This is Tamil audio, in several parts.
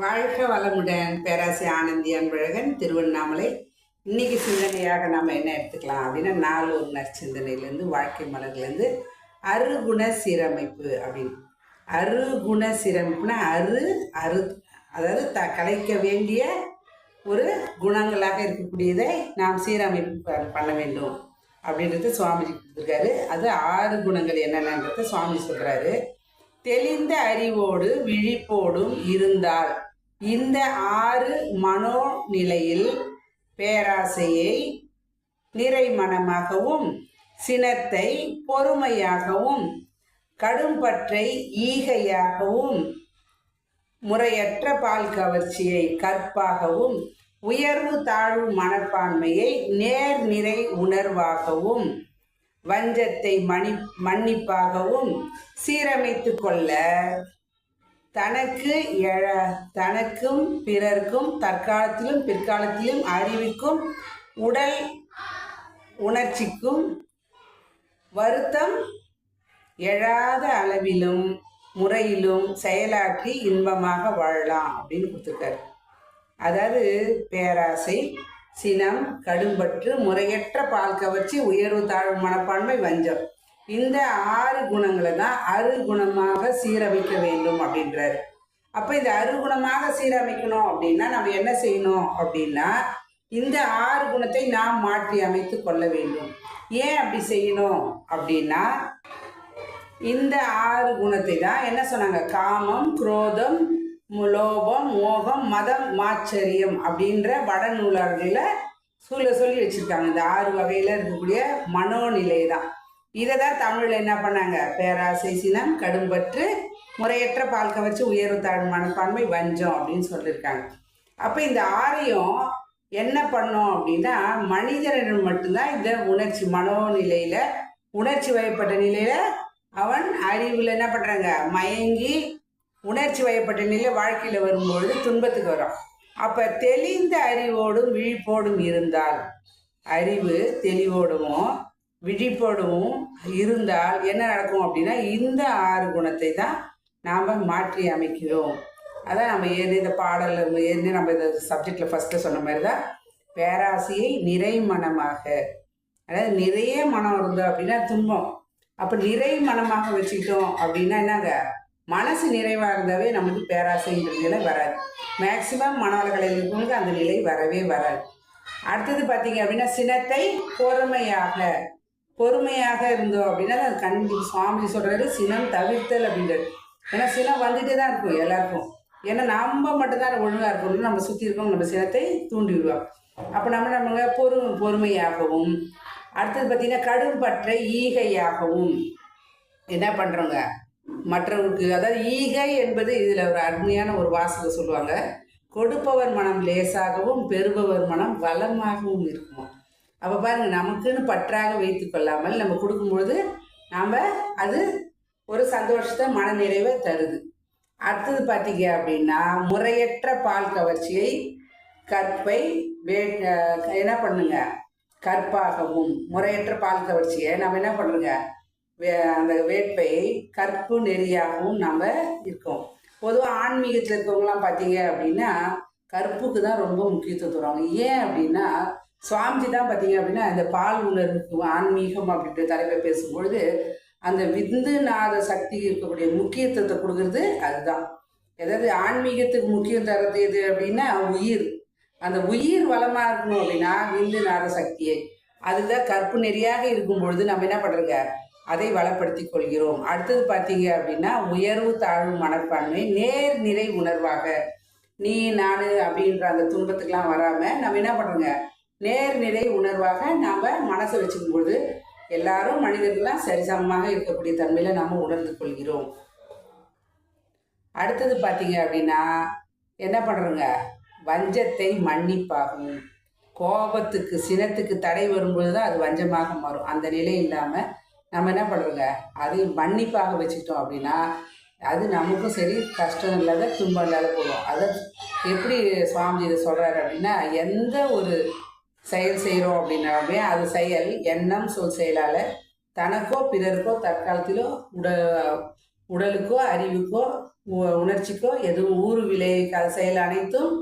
வாழ்க வளமுடன் பேராசி ஆனந்தி அன்பழகன் திருவண்ணாமலை. இன்னைக்கு சிந்தனையாக நம்ம என்ன எடுத்துக்கலாம் அப்படின்னா நாலு ஒரு நற்சிந்தனையிலேருந்து வாழ்க்கை மலர்லேருந்து அருகுண சீரமைப்பு அப்படின்னு. அருகுண சீரமைப்புனா அரு அரு அதாவது த கலைக்க வேண்டிய ஒரு குணங்களாக இருக்கக்கூடியதை நாம் சீரமைப்பு ப- பண்ண வேண்டும் அப்படின்றது சுவாமிஜி கொடுத்துருக்காரு. அது ஆறு குணங்கள் என்னென்னன்றத சுவாமி சொல்கிறாரு தெளிந்த அறிவோடு விழிப்போடும் இருந்தால் இந்த ஆறு மனோநிலையில் பேராசையை நிறைமனமாகவும் சினத்தை பொறுமையாகவும் கடும்பற்றை ஈகையாகவும் முறையற்ற பால் கவர்ச்சியை கற்பாகவும் உயர்வு தாழ்வு மனப்பான்மையை நேர் நிறை உணர்வாகவும் வஞ்சத்தை மணி மன்னிப்பாகவும் சீரமைத்து கொள்ள தனக்கு எழ தனக்கும் பிறர்க்கும் தற்காலத்திலும் பிற்காலத்திலும் அறிவிக்கும் உடல் உணர்ச்சிக்கும் வருத்தம் எழாத அளவிலும் முறையிலும் செயலாற்றி இன்பமாக வாழலாம் அப்படின்னு கொடுத்துருக்காரு. அதாவது பேராசை சினம் கடும்பற்று முறையற்ற பால் கவர்ச்சி உயர்வு தாழ்வு மனப்பான்மை வஞ்சம். இந்த ஆறு குணங்களை தான் அருகுணமாக சீரமைக்க வேண்டும் அப்படின்றாரு. அப்போ இந்த அருகுணமாக சீரமைக்கணும் அப்படின்னா நம்ம என்ன செய்யணும் அப்படின்னா இந்த ஆறு குணத்தை நாம் மாற்றி அமைத்து கொள்ள வேண்டும். ஏன் அப்படி செய்யணும் அப்படின்னா இந்த ஆறு குணத்தை தான் என்ன சொன்னாங்க? காமம் குரோதம் லோபம் மோகம் மதம் மாச்சரியம் அப்படின்ற வடநூலாளர்களில் சொல்ல சொல்லி வச்சுருக்காங்க. இந்த ஆறு வகையில் இருக்கக்கூடிய மனோநிலை தான். இதை தான் தமிழில் என்ன பண்ணாங்க? பேராசை சினம் கடும்பற்று முறையற்ற பால் கவர்ச்சி உயர்வு தாழ் மனப்பான்மை வஞ்சம் அப்படின்னு சொல்லியிருக்காங்க அப்போ இந்த ஆரியம் என்ன பண்ணோம் அப்படின்னா மனிதனிடம் மட்டும்தான் இந்த உணர்ச்சி மனோநிலையில் உணர்ச்சி வயப்பட்ட நிலையில் அவன் அறிவில் என்ன பண்ணுறாங்க மயங்கி உணர்ச்சி வயப்பட்ட நிலையில் வாழ்க்கையில் வரும்பொழுது துன்பத்துக்கு வரும். அப்போ தெளிந்த அறிவோடும் விழிப்போடும் இருந்தால் அறிவு தெளிவோடும் விழிப்போடும் இருந்தால் என்ன நடக்கும் அப்படின்னா இந்த ஆறு குணத்தை தான் நாம் மாற்றி அமைக்கிறோம். அதான் நம்ம ஏது இந்த பாடலில் ஏன்னு நம்ம இந்த சப்ஜெக்டில் ஃபஸ்ட்டு சொன்ன மாதிரி தான் பேராசையை நிறை மனமாக அதாவது நிறைய மனம் இருந்தோம் அப்படின்னா துன்பம். அப்போ நிறை மனமாக வச்சுக்கிட்டோம் அப்படின்னா என்னங்க? மனசு நிறைவாக இருந்தாவே நமக்கு பேராசைங்கிற நிலை வராது. மேக்சிமம் மனவளக்கலையில் இருக்கவங்களுக்கு அந்த நிலை வரவே வராது. அடுத்தது பார்த்தீங்க அப்படின்னா சினத்தை பொறுமையாக பொறுமையாக இருந்தோம் அப்படின்னா அது கண்டி சுவாமி சொல்கிறாரு சினம் தவிர்த்தல் அப்படின்றது. ஏன்னா சினம் வந்துட்டே தான் இருக்கும் எல்லாருக்கும். ஏன்னா நம்ம மட்டும்தான் ஒழுங்காக இருக்கணும். நம்ம சுற்றி இருக்கவங்க நம்ம சினத்தை தூண்டி விடுவோம் அப்போ நம்ம நம்ம பொறு பொறுமையாகவும். அடுத்தது பார்த்திங்கன்னா கடும் பற்றை ஈகையாகவும். என்ன பண்ணுறோங்க மற்றவருக்கு அதாவது ஈகை என்பது இதில் ஒரு அருமையான ஒரு வாசகம் சொல்லுவாங்க. கொடுப்பவர் மனம் லேசாகவும் பெறுபவர் மனம் வளமாகவும் இருக்குமா? அப்போ பாருங்க நமக்குன்னு பற்றாக வைத்து கொள்ளாமல் நம்ம கொடுக்கும்பொழுது நாம் அது ஒரு சந்தோஷத்தை மனநிறைவை தருது. அடுத்தது பார்த்தீங்க அப்படின்னா முறையற்ற பால் கவர்ச்சியை கற்பை வே என்ன பண்ணுங்க? கற்பாகவும் முறையற்ற பால் கவர்ச்சியை நம்ம என்ன பண்ணுறோங்க வே அந்த வேட்பை கற்பு நெறியாகவும் நம்ம இருக்கோம். பொதுவாக ஆன்மீகத்தில் இருக்கவங்களாம் பார்த்தீங்க அப்படின்னா கற்புக்கு தான் ரொம்ப முக்கியத்துவம் தருவாங்க. ஏன் அப்படின்னா சுவாமிஜி தான் பார்த்தீங்க அப்படின்னா இந்த பால் உணர்வு ஆன்மீகம் அப்படின்ற தலைப்பை பேசும்பொழுது அந்த விந்துநாத சக்தி இருக்கக்கூடிய முக்கியத்துவத்தை கொடுக்கறது அதுதான். எதாவது ஆன்மீகத்துக்கு முக்கியம் தரது எது அப்படின்னா உயிர். அந்த உயிர் வளமாக இருக்கணும் அப்படின்னா விந்துநாத சக்தியை. அதுதான் கற்பு நெறியாக இருக்கும் பொழுது நம்ம என்ன பண்ணுறோங்க அதை வளப்படுத்தி கொள்கிறோம். அடுத்தது பார்த்தீங்க அப்படின்னா உயர்வு தாழ்வு மனப்பான்மை நேர் நிறை உணர்வாக. நீ நான் அப்படின்ற அந்த துன்பத்துக்கெலாம் வராமல் நம்ம என்ன பண்ணுறோங்க நேர்நிலை உணர்வாக நாம் மனசை வச்சுக்கும் பொழுது எல்லாரும் மனிதர்கள்லாம் சரிசமமாக இருக்கக்கூடிய தன்மையில் நாம் உணர்ந்து கொள்கிறோம். அடுத்தது பார்த்தீங்க அப்படின்னா என்ன பண்ணுறோங்க வஞ்சத்தை மன்னிப்பாகும். கோபத்துக்கு சினத்துக்கு தடை வரும்பொழுது தான் அது வஞ்சமாக மாறும். அந்த நிலை இல்லாமல் நம்ம என்ன பண்ணுறோங்க அதை மன்னிப்பாக வச்சுக்கிட்டோம் அப்படின்னா அது நமக்கும் சரி கஷ்டம் இல்லாத துன்பம் இல்லாத போகும். அதை எப்படி சுவாமி இதை சொல்கிறாரு அப்படின்னா எந்த ஒரு செயல் செய்கிறோம் அப்படின்னாலுமே அது செயல் எண்ணம் சொல் செயலால் தனக்கோ பிறருக்கோ தற்காலத்திலோ உட உடலுக்கோ அறிவுக்கோ உ- உணர்ச்சிக்கோ எதுவும் ஊறு விளைவிக்காத செயல் அனைத்தும்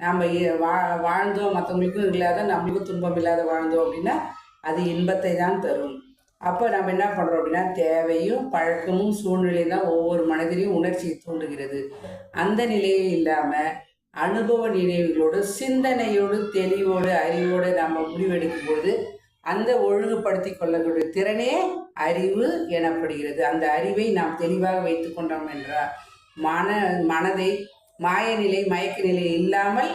நாம் வா வாழ்ந்தோம் மற்றவங்களுக்கும் இல்லாத நம்மளுக்கும் துன்பம் இல்லாத வாழ்ந்தோம் அப்படின்னா அது இன்பத்தை தான் தரும். அப்போ நம்ம என்ன பண்ணுறோம் அப்படின்னா தேவையும் பழக்கமும் சூழ்நிலையும் தான் ஒவ்வொரு மனதிலையும் உணர்ச்சியை தூண்டுகிறது. அந்த நிலையே இல்லாமல் அனுபவ நினைவுகளோடு சிந்தனையோடு தெளிவோடு அறிவோடு நம்ம முடிவெடுக்கும் பொழுது அந்த ஒழுங்குபடுத்தி கொள்ளக்கூடிய திறனே அறிவு எனப்படுகிறது. அந்த அறிவை நாம் தெளிவாக வைத்து கொண்டோம் என்றால் மன மனதை மாயநிலை மயக்க நிலை இல்லாமல்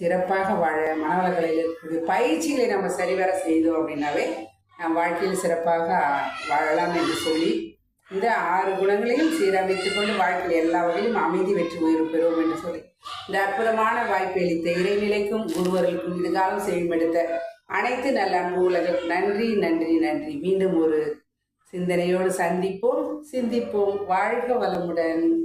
சிறப்பாக வாழ மனவளக்கலையில் இருக்கக்கூடிய பயிற்சிகளை நம்ம சரிவர செய்தோம் அப்படின்னாவே நம் வாழ்க்கையில் சிறப்பாக வாழலாம் என்று சொல்லி இந்த ஆறு குணங்களையும் சீரமைத்துக் கொண்டு வாழ்க்கையில் எல்லா வகையிலும் அமைதி வெற்றி உயிர் பெறுவோம் என்று சொல்லி இந்த அற்புதமான வாய்ப்பை அளித்த இறைநிலைக்கும் குருவர்களுக்கும் இதுகாலம் செய்யுமெடுத்த அனைத்து நல்ல அன்பு உலகம் நன்றி நன்றி நன்றி. மீண்டும் ஒரு சிந்தனையோடு சந்திப்போம் சிந்திப்போம். வாழ்க வளமுடன்.